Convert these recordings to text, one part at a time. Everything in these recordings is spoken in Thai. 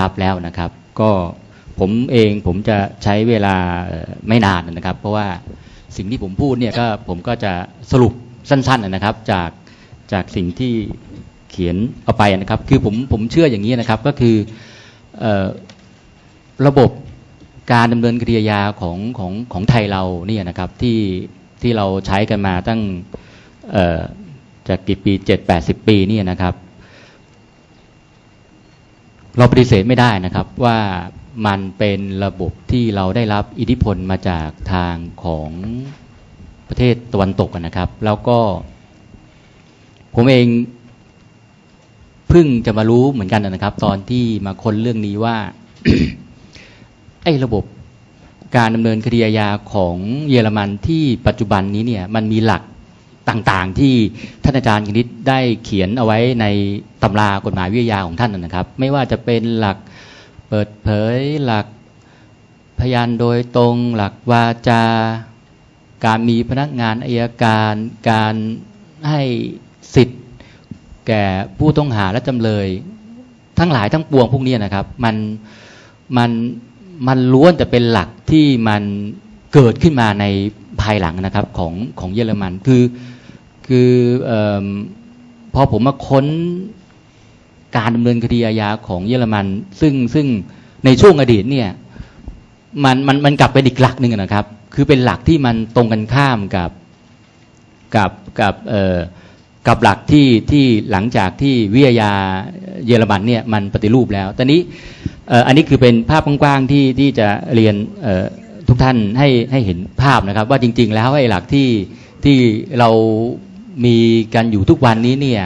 รับแล้วนะครับ ก็ผมเองผมจะใช้เวลาไม่นานนะครับ เพราะว่าสิ่งที่ผมพูดเนี่ยก็ผมก็จะสรุปสั้นๆนะครับ จากจากสิ่งที่เขียนเอาไปนะครับ คือผมผมเชื่ออย่างนี้นะครับก็คืออระบบการดำเนินคดีอาญาของของของไทยเราเนี่ยนะครับที่ที่เราใช้กันมาตั้งจากกี่ปีเจ็ดแปดสิบปีเนี่ยนะครับ เราปฏิเสธไม่ได้นะครับว่ามันเป็นระบบที่เราได้รับอิทธิพลมาจากทางของประเทศตะวันตกนะครับ แล้วก็ ผมเองเพิ่งจะมารู้เหมือนกันนะครับ ตอนที่มาค้นเรื่องนี้ว่า ไอ้ระบบการดำเนินคดีอาญาของเยอรมันที่ปัจจุบันนี้เนี่ย มันมีหลัก ต่างๆ ที่ท่านอาจารย์คณิตได้เขียนเอาไว้ในตำรากฎหมายวิทยาของท่านนะครับ ไม่ว่าจะเป็นหลักเปิดเผยหลักพยานโดยตรง หลักวาจา การมีพนักงานอายการ การให้สิทธิ์แก่ผู้ต้องหาและจำเลย ทั้งหลายทั้งปวงพวกนี้นะครับ มันมันมันล้วนแต่เป็นหลักที่มันเกิดขึ้นมาในภายหลังนะครับของของเยอรมันคือ คืออพอผมมาค้นการดำเนินคดีอาญาของเยอรมัน ซึ่งซึ่งในช่วงอดีตเนี่ยมันมันมันกลับเป็นอีกหลักหนึ่งนะครับ คือเป็นหลักที่มันตรงกันข้ามกับกับกับเอ่อกับหลักที่ที่หลังจากที่วิทยาเยอรมันเนี่ยมันปฏิรูปแล้ว ตอนนี้เอ่ออันนี้คือเป็นภาพกว้างๆที่ที่จะเรียนเอ่อทุกท่านให้ให้เห็นภาพนะครับ ว่าจริง ๆ แล้วไอ้หลักที่ที่เรา มีกันอยู่ทุกวันนี้เนี่ย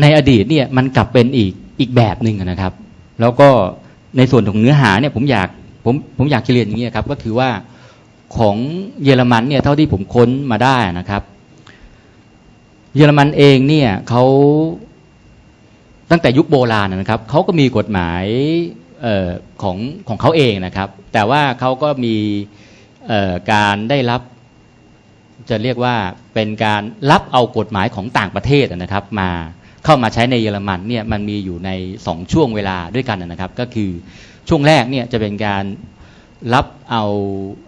ในอดีตเนี่ยมันกลับเป็นอีกอีกแบบหนึ่งนะครับ แล้วก็ในส่วนของเนื้อหาเนี่ยผมอยากผมผมอยากเรียนอย่างนี้ครับ ก็คือว่าของเยอรมันเนี่ยเท่าที่ผมค้นมาได้นะครับ เยอรมันเองเนี่ยเขาตั้งแต่ยุคโบราณนะครับเขาก็มีกฎหมายเออของของเขาเองนะครับ แต่ว่าเขาก็มีเอ่อการได้รับ จะเรียกว่าเป็นการรับเอากฎหมายของต่างประเทศนะครับ มาเข้ามาใช้ในเยอรมันเนี่ยมันมีอยู่ในสองช่วงเวลาด้วยกันนะครับ ก็คือช่วงแรกเนี่ยจะเป็นการรับเอา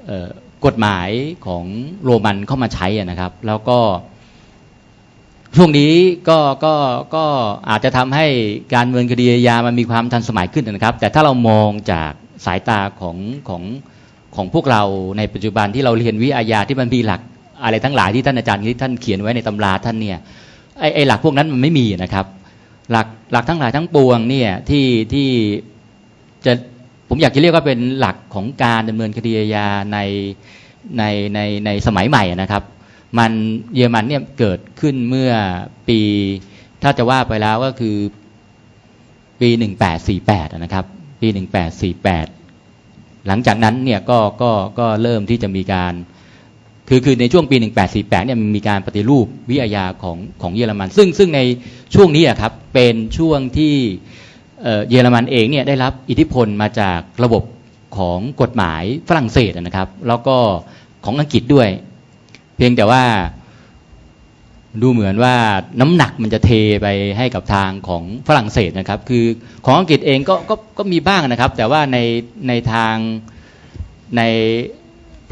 เออกฎหมายของโรมันเข้ามาใช้นะครับ แล้วก็ช่วงนี้ก็ก็ก็อาจจะทำให้การเมืองคดีอาญามันมีความทันสมัยขึ้นนะครับ แต่ถ้าเรามองจากสายตาของของของพวกเราในปัจจุบันที่เราเรียนวิอาญาที่มันมีหลัก อะไรทั้งหลายที่ท่านอาจารย์ที่ท่านเขียนไว้ในตำราท่านเนี่ยไอ้ไอหลักพวกนั้นมันไม่มีนะครับ หลักหลักทั้งหลายทั้งปวงเนี่ยที่ที่จะผมอยากจะเรียกว่าเป็นหลักของการดำเนินคดีอาญาในในในในสมัยใหม่นะครับ มันเยอรมันเนี่ยเกิดขึ้นเมื่อปี ถ้าจะว่าไปแล้วก็คือปี 1848 นะครับ ปี 1848 หลังจากนั้นเนี่ยก็ก็ก็เริ่มที่จะมีการ คือคือในช่วงปี 1848เนี่ยมันมีการปฏิรูปวิทยาของของเยอรมัน ซึ่งซึ่งในช่วงนี้อะครับเป็นช่วงที่เยอรมันเองเนี่ยได้รับอิทธิพลมาจากระบบของกฎหมายฝรั่งเศสนะครับ แล้วก็ของอังกฤษด้วย เพียงแต่ว่าดูเหมือนว่าน้ำหนักมันจะเทไปให้กับทางของฝรั่งเศสนะครับ คือของอังกฤษเองก็ก็ก็มีบ้างนะครับ แต่ว่าในในทางใน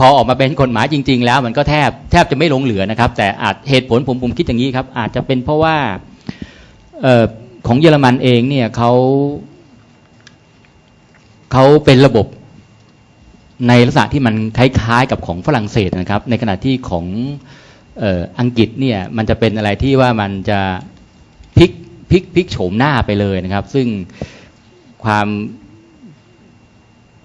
พอออกมาเป็นกฎหมายจริง ๆ แล้วมันก็แทบแทบจะไม่หลงเหลือนะครับ แต่อาจเหตุผลผมผมคิดอย่างนี้ครับ อาจจะเป็นเพราะว่าออของเยอรมันเองเนี่ยเขาเขาเป็นระบบในลักษณะที่มันคล้ายๆกับของฝรั่งเศสนะครับ ในขณะที่ของอออังกฤษเนี่ยมันจะเป็นอะไรที่ว่ามันจะพลิกพลิกพลิกโฉมหน้าไปเลยนะครับ ซึ่งความ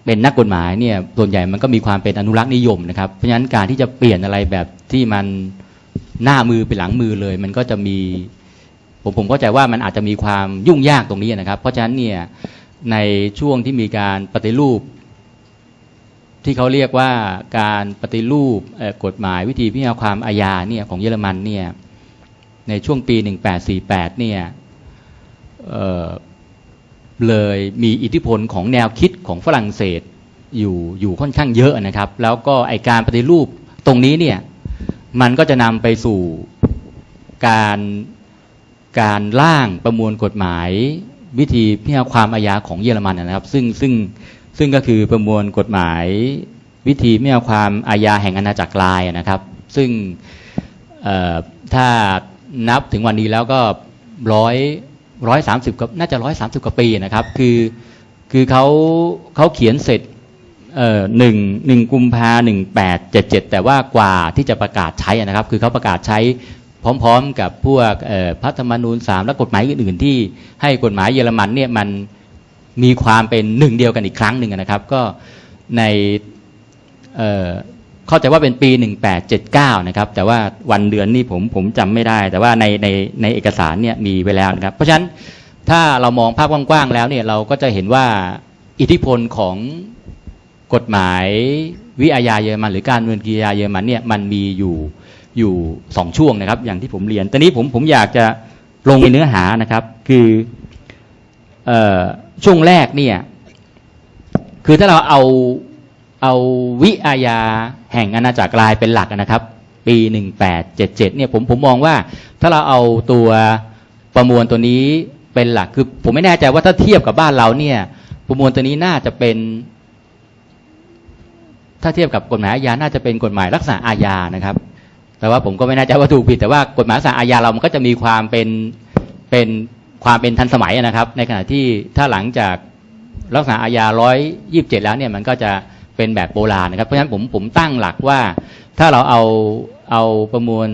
เป็นนักกฎหมายเนี่ยส่วนใหญ่มันก็มีความเป็นอนุรักษ์นิยมนะครับ เพราะฉะนั้นการที่จะเปลี่ยนอะไรแบบที่มันหน้ามือเป็นหลังมือเลย มันก็จะมีผมผมเข้าใจว่ามันอาจจะมีความยุ่งยากตรงนี้นะครับ เพราะฉะนั้นเนี่ยในช่วงที่มีการปฏิรูป ที่เขาเรียกว่าการปฏิรูปกฎหมายวิธีพิจารณาความอาญาเนี่ยของเยอรมันเนี่ยในช่วงปี 1848เนี่ย เลยมีอิทธิพลของแนวคิดของฝรั่งเศสอยู่อยู่ค่อนข้างเยอะนะครับ แล้วก็ไอการปฏิรูปตรงนี้เนี่ยมันก็จะนำไปสู่การการร่างประมวลกฎหมาย วิธีพิจารณาความอาญาของเยอรมันนะครับ ซึ่งซึ่งซึ่งก็คือประมวลกฎหมาย วิธีพิจารณาความอาญาแห่งอาณาจักรลายนะครับ ซึ่งถ้านับถึงวันนี้แล้วก็ร้อย ร้อยสามสิบกับน่าจะร้อยสามสิบกว่าปีนะครับ คือคือเขาเขาเขียนเสร็จเอ่อหนึ่งหนึ่งกุมภาหนึ่งแปดเจ็ดเจ็ดแต่ว่ากว่าที่จะประกาศใช้นะครับ คือเขาประกาศใช้พร้อมๆ กับพวกเอ่อพระธรรมนูญสามและกฎหมายอื่นๆ ที่ให้กฎหมายเยอรมันเนี่ยมันมีความเป็นหนึ่งเดียวกันอีกครั้งหนึ่งนะครับ ก็ใน เข้าใจว่าเป็นปี 1879 นะครับ แต่ว่าวันเดือนนี่ผมผมจำไม่ได้ แต่ว่าในในในเอกสารเนี่ยมีไว้แล้วนะครับ เพราะฉะนั้นถ้าเรามองภาพกว้างๆแล้วเนี่ยเราก็จะเห็นว่าอิทธิพลของกฎหมายวิอาญาเยอรมัน หรือการดำเนินกิจยาเยอรมันเนี่ยมันมีอยู่อยู่สองช่วงนะครับ อย่างที่ผมเรียนตอนนี้ผมผมอยากจะลงในเนื้อหานะครับ คือออช่วงแรกเนี่ยคือถ้าเราเอา เอาวิอาญาแห่งอาณาจักรลายเป็นหลักนะครับ ปี 1877เนี่ยผมผมมองว่าถ้าเราเอาตัวประมวลตัวนี้เป็นหลักคือผมไม่แน่ใจว่าถ้าเทียบกับบ้านเราเนี่ย ประมวลตัวนี้น่าจะเป็น ถ้าเทียบกับกฎหมายอาญาน่าจะเป็นกฎหมายลักษณะอาญานะครับ แต่ว่าผมก็ไม่แน่ใจว่าถูกผิดแต่ว่ากฎหมายลักษณะอาญาเรามันก็จะมีความเป็นเป็นความเป็นทันสมัยนะครับ ในขณะที่ถ้าหลังจากลักษณะอาญาร้อยยี่สิบเจ็ดแล้วเนี่ยมันก็จะ เป็นแบบโบราณนะครับ เพราะฉะนั้นผมผมตั้งหลักว่า ถ้าเราเอาเอาประมวล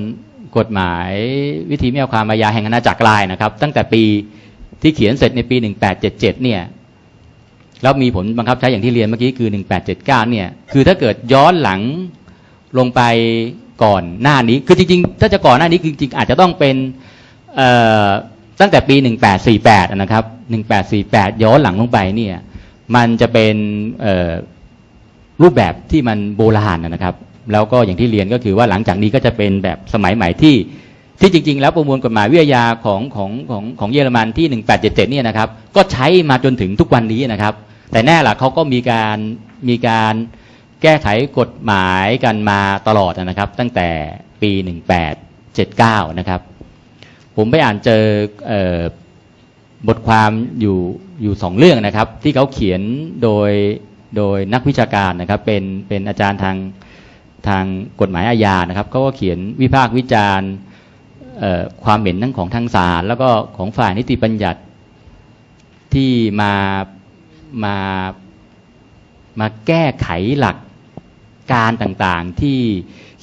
กฎหมายวิธีไม่เอาความอาญาแห่งอาณาจักรลายนะครับ ตั้งแต่ปีที่เขียนเสร็จในปี 1877 เนี่ยแล้วมีผลบังคับใช้อย่างที่เรียนเมื่อกี้คือ 1879 เนี่ย คือถ้าเกิดย้อนหลังลงไปก่อนหน้านี้ คือจริงๆ ถ้าจะก่อนหน้านี้จริงๆ อาจจะต้องเป็นตั้งแต่ปี 1848 นะครับ 1848 ย้อนหลังลงไปเนี่ย มันจะเป็น รูปแบบที่มันโบราณนะครับ แล้วก็อย่างที่เรียนก็คือว่าหลังจากนี้ก็จะเป็นแบบสมัยใหม่ที่ที่จริง ๆ แล้วประมวลกฎหมายวิทยาของของของของเยอรมันที่ 1877เนี่ยนะครับก็ใช้มาจนถึงทุกวันนี้นะครับ แต่แน่ละเขาก็มีการมีการแก้ไขกฎหมายกันมาตลอดนะครับ ตั้งแต่ปี 1879 นะครับ ผมไปอ่านเจอเอบทความอยู่อยู่สองเรื่องนะครับ ที่เขาเขียนโดย โดยนักวิชาการนะครับเป็นเป็นอาจารย์ทางทางกฎหมายอาญานะครับเขาก็เขียนวิพากษ์วิจารณ์ความเห็นทั้งของทางศาลแล้วก็ของฝ่ายนิติบัญญัติที่มามามาแก้ไขหลักการต่างๆที่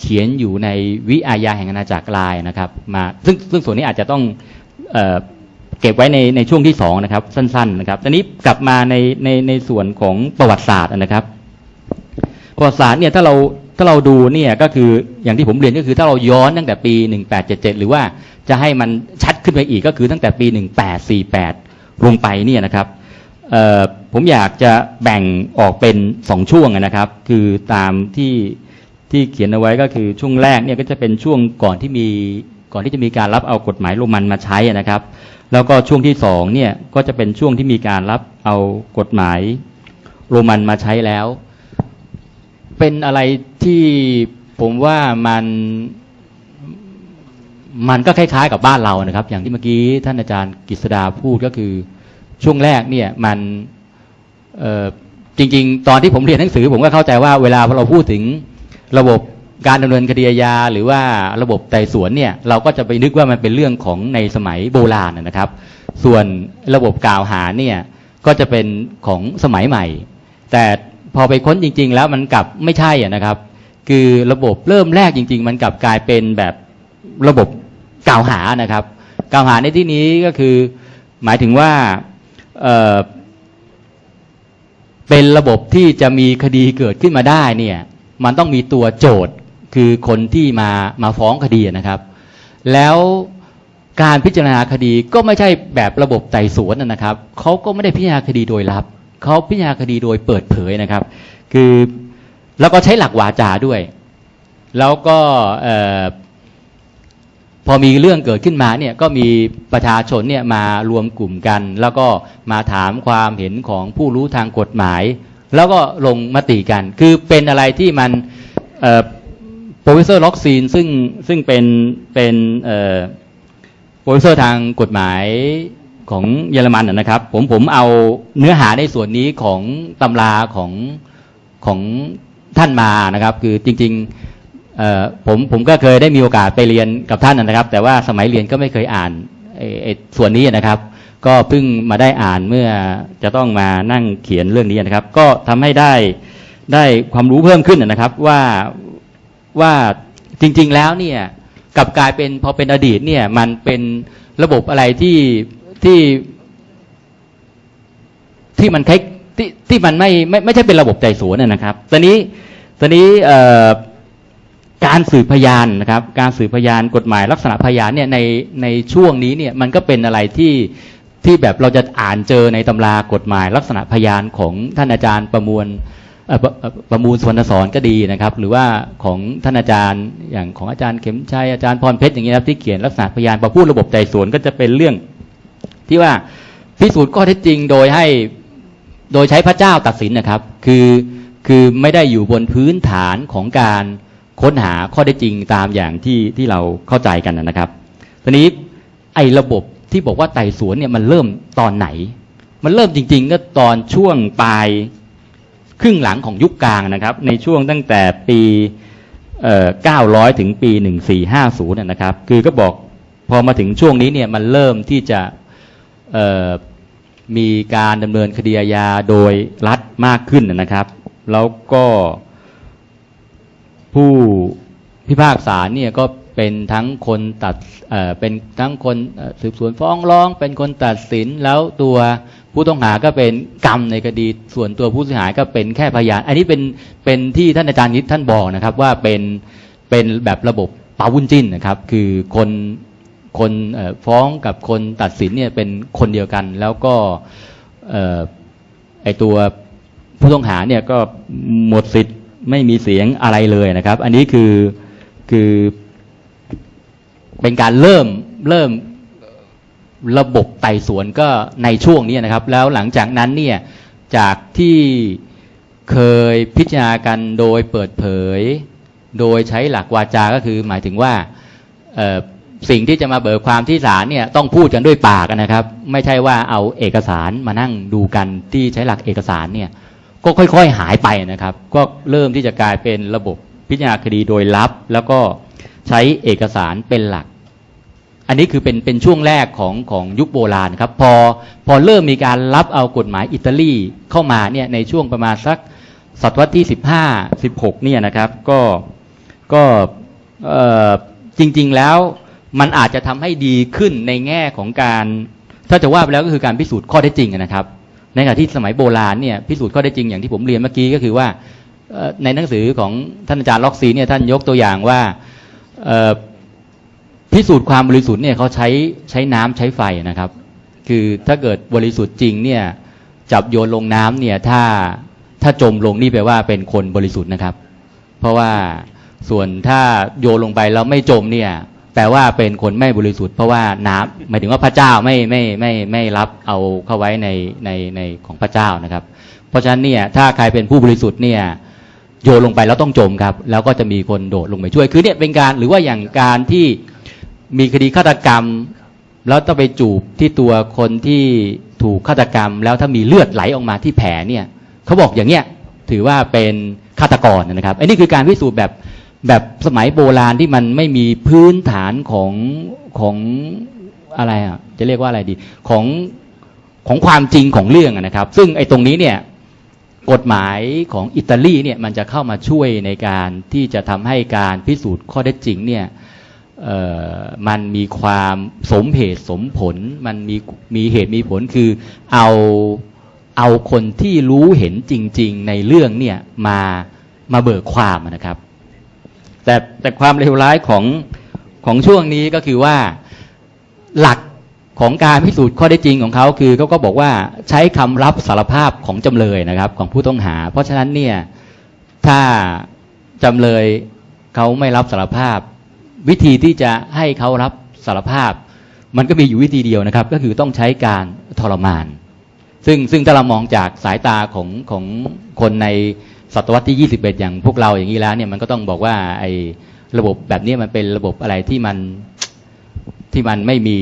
เขียนอยู่ในวิอาญาแห่งอาณาจักรลายนะครับมาซึ่งซึ่งส่วนนี้อาจจะต้องออ เก็บไว้ในในช่วงที่สองนะครับ สั้น ๆ นะครับตอนนี้กลับมาในในในส่วนของประวัติศาสตร์นะครับ ประวัติศาสตร์เนี่ยถ้าเราถ้าเราดูเนี่ยก็คืออย่างที่ผมเรียนก็คือถ้าเราย้อนตั้งแต่ปี 1877 หรือว่าจะให้มันชัดขึ้นไปอีกก็คือตั้งแต่ปี 1848 ลงไปเนี่ยนะครับผมอยากจะแบ่งออกเป็นสองช่วงนะครับ คือตามที่ที่เขียนเอาไว้ก็คือช่วงแรกเนี่ยก็จะเป็นช่วงก่อนที่มีก่อนที่จะมีการรับเอากฎหมายโรมันมาใช้นะครับ แล้วก็ช่วงที่สองเนี่ยก็จะเป็นช่วงที่มีการรับเอากฎหมายโรมันมาใช้แล้ว เป็นอะไรที่ผมว่ามันมันก็คล้ายๆกับบ้านเรานะครับ อย่างที่เมื่อกี้ท่านอาจารย์กฤษดาพูดก็คือช่วงแรกเนี่ยมันจริง ๆ ตอนที่ผมเรียนหนังสือ ผมก็เข้าใจว่าเวลาเราพูดถึงระบบ การดำเนินคดีอาญาหรือว่าระบบไต่สวนเนี่ยเราก็จะไปนึกว่ามันเป็นเรื่องของในสมัยโบราณนะครับ ส่วนระบบกล่าวหาเนี่ยก็จะเป็นของสมัยใหม่ แต่พอไปค้นจริง ๆ แล้วมันกลับไม่ใช่นะครับ คือระบบเริ่มแรกจริง ๆ มันกลับกลายเป็นแบบระบบกล่าวหานะครับ กล่าวหาในที่นี้ก็คือหมายถึงว่าเเป็นระบบที่จะมีคดีเกิดขึ้นมาได้เนี่ยมันต้องมีตัวโจทย์ คือคนที่มามาฟ้องคดีนะครับ แล้วการพิจารณาคดีก็ไม่ใช่แบบระบบไต่สวนนะครับเขาก็ไม่ได้พิจารณาคดีโดยลับเขาพิจารณาคดีโดยเปิดเผยนะครับ คือแล้วก็ใช้หลักวาจาด้วย แล้วก็พอมีเรื่องเกิดขึ้นมาเนี่ยก็มีประชาชนเนี่ยมารวมกลุ่มกัน แล้วก็มาถามความเห็นของผู้รู้ทางกฎหมาย แล้วก็ลงมติกัน คือเป็นอะไรที่มัน เอ่อ professor ล็อกซีนซึ่งซึ่งเป็นเป็นโปรดิวเซอร์ทางกฎหมายของเยอรมันนะครับ ผมผมเอาเนื้อหาในส่วนนี้ของตำราของของท่านมานะครับ คือจริงๆผมผมก็เคยได้มีโอกาสไปเรียนกับท่านนะครับ แต่ว่าสมัยเรียนก็ไม่เคยอ่านส่วนนี้นะครับ ก็เพิ่งมาได้อ่านเมื่อจะต้องมานั่งเขียนเรื่องนี้นะครับ ก็ทำให้ได้ได้ความรู้เพิ่มขึ้นนะครับว่า ว่าจริง ๆ แล้วเนี่ยกลับกลายเป็นพอเป็นอดีตเนี่ยมันเป็นระบบอะไรที่ที่ที่มันคล้ายที่ที่มันไม่ไม่ไม่ใช่เป็นระบบไต่สวนนะนะครับ ตอนนี้ตอนนี้การสืบพยานนะครับ การสืบพยานกฎหมายลักษณะพยานเนี่ยในในช่วงนี้เนี่ยมันก็เป็นอะไรที่ที่แบบเราจะอ่านเจอในตำรากฎหมายลักษณะพยานของท่านอาจารย์ประมวล ประมูลสวรรณสอนก็ดีนะครับ หรือว่าของท่านอาจารย์อย่างของอาจารย์เข็มชัยอาจารย์พรเพชรอย่างนี้ยครับที่เขียนลักษณะพยานพอพูดระบบไต่สวนก็จะเป็นเรื่อง ที่ว่าพิสูจน์ข้อเท็จจริงโดยให้โดยใช้พระเจ้าตัดสินนะครับ คือคือไม่ได้อยู่บนพื้นฐานของการค้นหาข้อได้จริงตามอย่างที่ที่เราเข้าใจกันนะครับทีนี้ไอ้ระบบที่บอกว่าไต่สวนเนี่ยมันเริ่มตอนไหน มันเริ่มจริง ๆ ก็ตอนช่วงปลาย ครึ่งหลังของยุคกลางนะครับ ในช่วงตั้งแต่ปีเ900 ถึงปี 1450นะนะครับ คือก็บอกพอมาถึงช่วงนี้เนี่ยมันเริ่มที่จะมีการดำเนินคดีอาญาโดยรัฐมากขึ้นนะครับ แล้วก็ผู้พิพากษาเนี่ยก็เป็นทั้งคนตัดเเป็นทั้งคนเอ่อสืบสวนฟ้องร้อง เป็นคนตัดสินแล้วตัว ผู้ต้องหาก็เป็นกรรมในคดี ส่วนตัวผู้เสียหายก็เป็นแค่พยาน อันนี้เป็นเป็นที่ท่านอาจารย์ยิทท่านบอกนะครับ ว่าเป็นเป็นแบบระบบปาวุ้นจิ้นนะครับ คือคนคนฟ้องกับคนตัดสินเนี่ยเป็นคนเดียวกัน แล้วก็ไอตัวผู้ต้องหาเนี่ยก็หมดสิทธิ์ไม่มีเสียงอะไรเลยนะครับ อันนี้คือคือเป็นการเริ่มเริ่ม ระบบไต่สวนก็ในช่วงนี้นะครับ แล้วหลังจากนั้นเนี่ยจากที่เคยพิจารณากันโดยเปิดเผย โดยใช้หลักวาจาก็คือหมายถึงว่าสิ่งที่จะมาเบิกความที่ศาลเนี่ยต้องพูดกันด้วยปากนะครับ ไม่ใช่ว่าเอาเอกสารมานั่งดูกันที่ใช้หลักเอกสารเนี่ยก็ค่อยๆหายไปนะครับ ก็เริ่มที่จะกลายเป็นระบบพิจารณาคดีโดยลับ แล้วก็ใช้เอกสารเป็นหลัก อันนี้คือเป็นเป็นช่วงแรกของของยุคโบราณครับ พอพอเริ่มมีการรับเอากฎหมายอิตาลีเข้ามาเนี่ยในช่วงประมาณสักศตวรรษที่ 15 16เนี่ยนะครับก็ก็เอ่อจริง ๆแล้วมันอาจจะทำให้ดีขึ้นในแง่ของการถ้าจะว่าไปแล้วก็คือการพิสูจน์ข้อเท็จจริงนะครับ ในขณะที่สมัยโบราณเนี่ยพิสูจน์ข้อเท็จจริงอย่างที่ผมเรียนเมื่อกี้ก็คือว่าเอ่อในหนังสือของท่านอาจารย์ล็อกซีเนี่ยท่านยกตัวอย่างว่าเอ่อ พิสูจน์ความบริสุทธิ์เนี่ยเขาใช้ใช้น้ำใช้ไฟนะครับ คือถ้าเกิดบริสุทธิ์จริงเนี่ยจับโยนลงน้ำเนี่ยถ้าถ้าจมลงนี่แปลว่าเป็นคนบริสุทธิ์นะครับ เพราะว่าส่วนถ้าโยนลงไปแล้วไม่จมเนี่ยแปลว่าเป็นคนไม่บริสุทธิ์เพราะว่าน้ำหมายถึงว่าพระเจ้าไม่ไม่ไม่ไม่รับเอาเข้าไว้ในในในของพระเจ้านะครับ เพราะฉะนั้นเนี่ยถ้าใครเป็นผู้บริสุทธิ์เนี่ยโยนลงไปแล้วต้องจมครับ แล้วก็จะมีคนโดดลงไปช่วยคือเนี่ยเป็นการหรือว่าอย่างการที่ มีคดีฆาตกรรม แล้วต้องไปจูบที่ตัวคนที่ถูกฆาตกรรม แล้วถ้ามีเลือดไหลออกมาที่แผลเนี่ยเขาบอกอย่างเนี้ยถือว่าเป็นฆาตกรนะครับอันนี้คือการพิสูจน์แบบแบบสมัยโบราณที่มันไม่มีพื้นฐานของของอะไรอะจะเรียกว่าอะไรดีของของความจริงของเรื่องนะครับ ซึ่งไอ้ตรงนี้เนี่ยกฎหมายของอิตาลีเนี่ยมันจะเข้ามาช่วยในการที่จะทำให้การพิสูจน์ข้อเท็จจริงเนี่ย มันมีความสมเหตุสมผล มันมีมีเหตุมีผลคือเอาเอาคนที่รู้เห็นจริง ๆ ในเรื่องเนี่ยมามาเบิกความนะครับ แต่แต่ความเลวร้ายของของช่วงนี้ก็คือว่าหลักของการพิสูจน์ข้อได้จริงของเขาคือเขาก็บอกว่าใช้คำรับสารภาพของจำเลยนะครับ ของผู้ต้องหา เพราะฉะนั้นเนี่ยถ้าจำเลยเขาไม่รับสารภาพ วิธีที่จะให้เขารับสารภาพ มันก็มีอยู่วิธีเดียวนะครับ ก็คือต้องใช้การทรมาน ซึ่งซึ่งถ้าเรามองจากสายตาของของคนในศตวรรษที่ 21 อย่างพวกเราอย่างนี้แล้วเนี่ยมันก็ต้องบอกว่าไอ้ระบบแบบนี้มันเป็นระบบอะไรที่มันที่มันไม่มี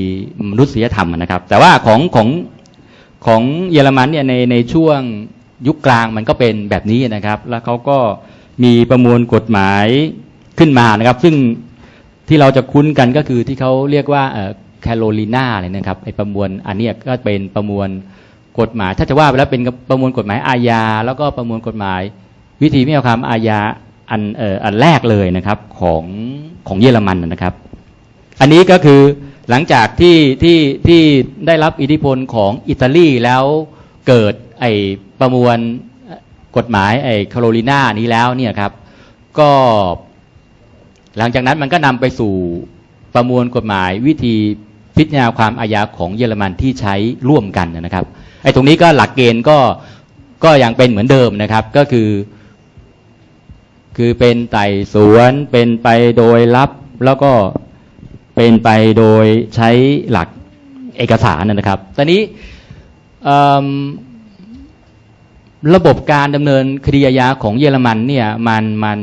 มนุษยธรรมนะครับ แต่ว่าของของของเยอรมันเนี่ยในในช่วงยุคกลางมันก็เป็นแบบนี้นะครับ แล้วเขาก็มีประมวลกฎหมายขึ้นมานะครับ ซึ่ง ที่เราจะคุ้นกันก็คือที่เขาเรียกว่าแคโรลีนาเลยนะครับไอประมวลอันนี้ก็เป็นประมวลกฎหมาย ถ้าจะว่าไปแล้วเป็นประมวลกฎหมายอาญา แล้วก็ประมวลกฎหมาย วิธีพิจารณาความอาญาอันเอ่ออันแรกเลยนะครับของของเยอรมันนะครับ อันนี้ก็คือหลังจากที่ที่ที่ได้รับอิทธิพลของอิตาลีแล้วเกิดไอประมวลกฎหมายไอคาโรลินานี้แล้วเนี่ยครับก็ หลังจากนั้นมันก็นำไปสู่ประมวลกฎหมายวิธีพิจารณาความอาญาของเยอรมันที่ใช้ร่วมกันนะครับไอ้ตรงนี้ก็หลักเกณฑ์ก็ก็ยังเป็นเหมือนเดิมนะครับก็คือ คือเป็นไต่สวนเป็นไปโดยลับแล้วก็เป็นไปโดยใช้หลักเอกสารนะครับ ตอนนี้ระบบการดำเนินคดีอาญาของเยอรมันเนี่ยมันมัน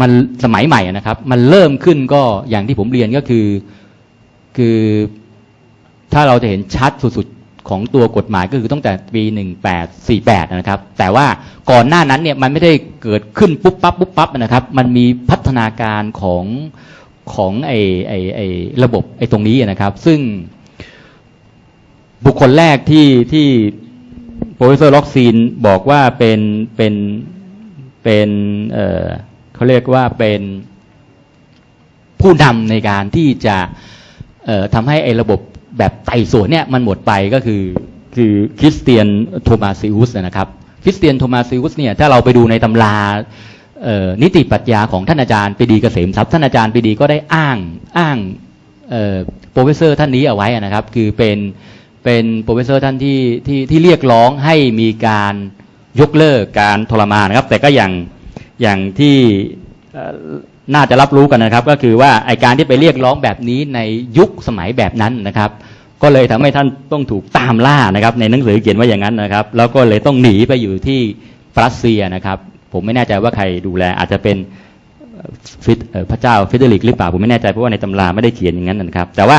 มันสมัยใหม่นะครับ มันเริ่มขึ้นก็อย่างที่ผมเรียนก็คือ คือถ้าเราจะเห็นชัดสุดๆของตัวกฎหมายก็คือตั้งแต่ปี1848นะครับ แต่ว่าก่อนหน้านั้นเนี่ยมันไม่ได้เกิดขึ้นปุ๊บปั๊บปุ๊บปั๊บนะครับ มันมีพัฒนาการของของไอไอไอระบบไอตรงนี้นะครับ ซึ่งบุคคลแรกที่ที่โปรเฟสเซอร์ล็อกซีนบอกว่าเป็นเป็นเป็นเอ่อ เขาเรียกว่าเป็นผู้นำในการที่จะทำให้ไอ้ระบบแบบไต่สวนเนี่ยมันหมดไปก็คือคือคริสเตียนโทมาซิอุสนะครับคริสเตียนโทมาซิอุสเนี่ยถ้าเราไปดูในตำรานิติปรัชญาของท่านอาจารย์ปีดีเกษมทรัพย์ท่านอาจารย์ปีดีก็ได้อ้างอ้างโปรเฟสเซอร์ท่านนี้เอาไว้นะครับ คือเป็นเป็นโปรเฟสเซอร์ท่านที่ที่ที่เรียกร้องให้มีการยกเลิกการทรมานนะครับ แต่ก็อย่าง อย่างที่น่าจะรับรู้กันนะครับ ก็คือว่าไอการที่ไปเรียกร้องแบบนี้ในยุคสมัยแบบนั้นนะครับ ก็เลยทำให้ท่านต้องถูกตามล่านะครับ ในหนังสือเขียนว่าอย่างนั้นนะครับ แล้วก็เลยต้องหนีไปอยู่ที่รัสเซียนะครับ ผมไม่แน่ใจว่าใครดูแล อาจจะเป็นพระเจ้าฟิเดริกหรือเปล่าผมไม่แน่ใจเพราะว่าในตำราไม่ได้เขียนอย่างนั้นนะครับ แต่ว่า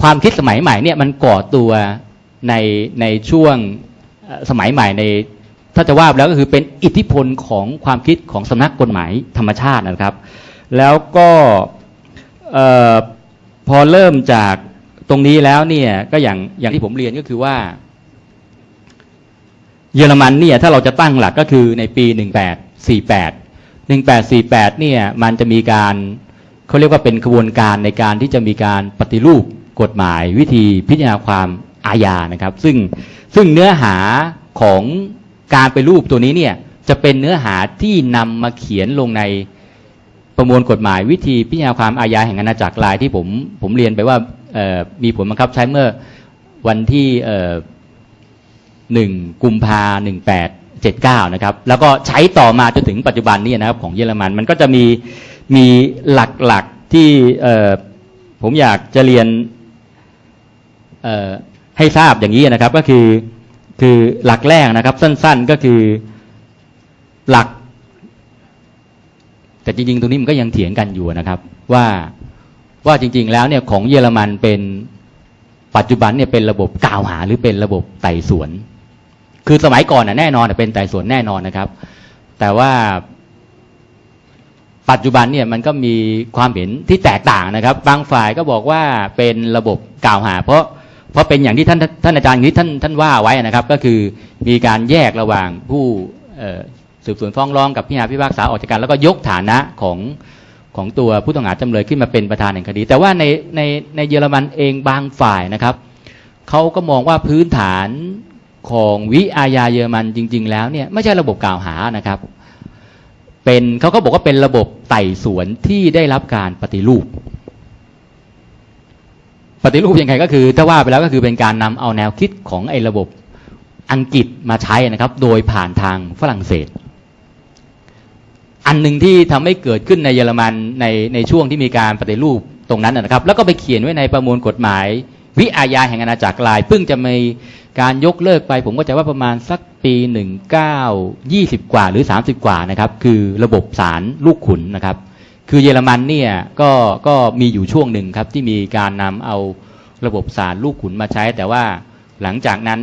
ความคิดสมัยใหม่เนี่ยมันก่อตัวในในช่วงสมัยใหม่ใน ถ้าจะว่าแล้วก็คือเป็นอิทธิพลของความคิดของสำนักกฎหมายธรรมชาตินะครับ แล้วก็พอเริ่มจากตรงนี้แล้วเนี่ยก็อย่างอย่างที่ผมเรียนก็คือว่า เยอรมันเนี่ยถ้าเราจะตั้งหลักก็คือในปี 1848 1848เนี่ยมันจะมีการเขาเรียกว่าเป็นกระบวนการในการที่จะมีการปฏิรูปกฎหมายวิธีพิจารณาความอาญานะครับ ซึ่งซึ่งเนื้อหาของ การไปรูปตัวนี้เนี่ยจะเป็นเนื้อหาที่นำมาเขียนลงในประมวลกฎหมายวิธีพิจารณาความอาญาแห่งอาณาจักรลายที่ผมผมเรียนไปว่ามีผลบังคับใช้เมื่อวันที่หนึ่งกุมภาหนึ่งแปดเจ็ดเก้านะครับแล้วก็ใช้ต่อมาจนถึงปัจจุบันนี้นะครับของเยอรมันมันก็จะมีมีหลักๆที่เอ่ผมอยากจะเรียนให้ทราบอย่างนี้นะครับก็คือ คือหลักแรกนะครับ สั้น ๆก็คือหลัก แต่จริง ๆ ตรงนี้มันก็ยังเถียงกันอยู่นะครับ ว่าว่าจริง ๆ แล้วเนี่ยของเยอรมันเป็นปัจจุบันเนี่ยเป็นระบบกล่าวหาหรือเป็นระบบไต่สวน คือสมัยก่อนน่ะแน่นอนน่ะเป็นไต่สวนแน่นอนนะครับ แต่ว่าปัจจุบันเนี่ยมันก็มีความเห็นที่แตกต่างนะครับ บางฝ่ายก็บอกว่าเป็นระบบกล่าวหา เพราะ เพราะเป็นอย่างที่ท่านท่านอาจารย์นี้ท่านท่านว่าไว้นะครับ ก็คือมีการแยกระหว่างผู้สืบสวนฟ้องร้องกับพิจารณาพิพากษาออกจากกันแล้วก็ยกฐานะของของตัวผู้ต้องหาจำเลยขึ้นมาเป็นประธานแห่งคดี แต่ว่าในในในเยอรมันเองบางฝ่ายนะครับเขาก็มองว่าพื้นฐานของวิอาญาเยอรมันจริง ๆ แล้วเนี่ยไม่ใช่ระบบกล่าวหานะครับ เป็นเขาก็บอกว่าเป็นระบบไต่สวนที่ได้รับการปฏิรูป ปฏิรูปยังไงก็คือ ถ้าว่าไปแล้วก็คือเป็นการนำเอาแนวคิดของไอ้ระบบอังกฤษมาใช้นะครับ โดยผ่านทางฝรั่งเศส อันหนึ่งที่ทำให้เกิดขึ้นในเยอรมันในในช่วงที่มีการปฏิรูปตรงนั้นนะครับ แล้วก็ไปเขียนไว้ในประมวลกฎหมาย วิอาญาแห่งอาณาจักรลายเพิ่งจะมีการยกเลิกไป ผมก็จะว่าประมาณสักปีหนึ่งเก้ายี่สิบกว่าหรือสามสิบกว่านะครับ คือระบบศาลลูกขุนนะครับ คือเยอรมันเนี่ยก็ก็มีอยู่ช่วงหนึ่งครับที่มีการนำเอาระบบสารลูกขุนมาใช้แต่ว่าหลังจากนั้น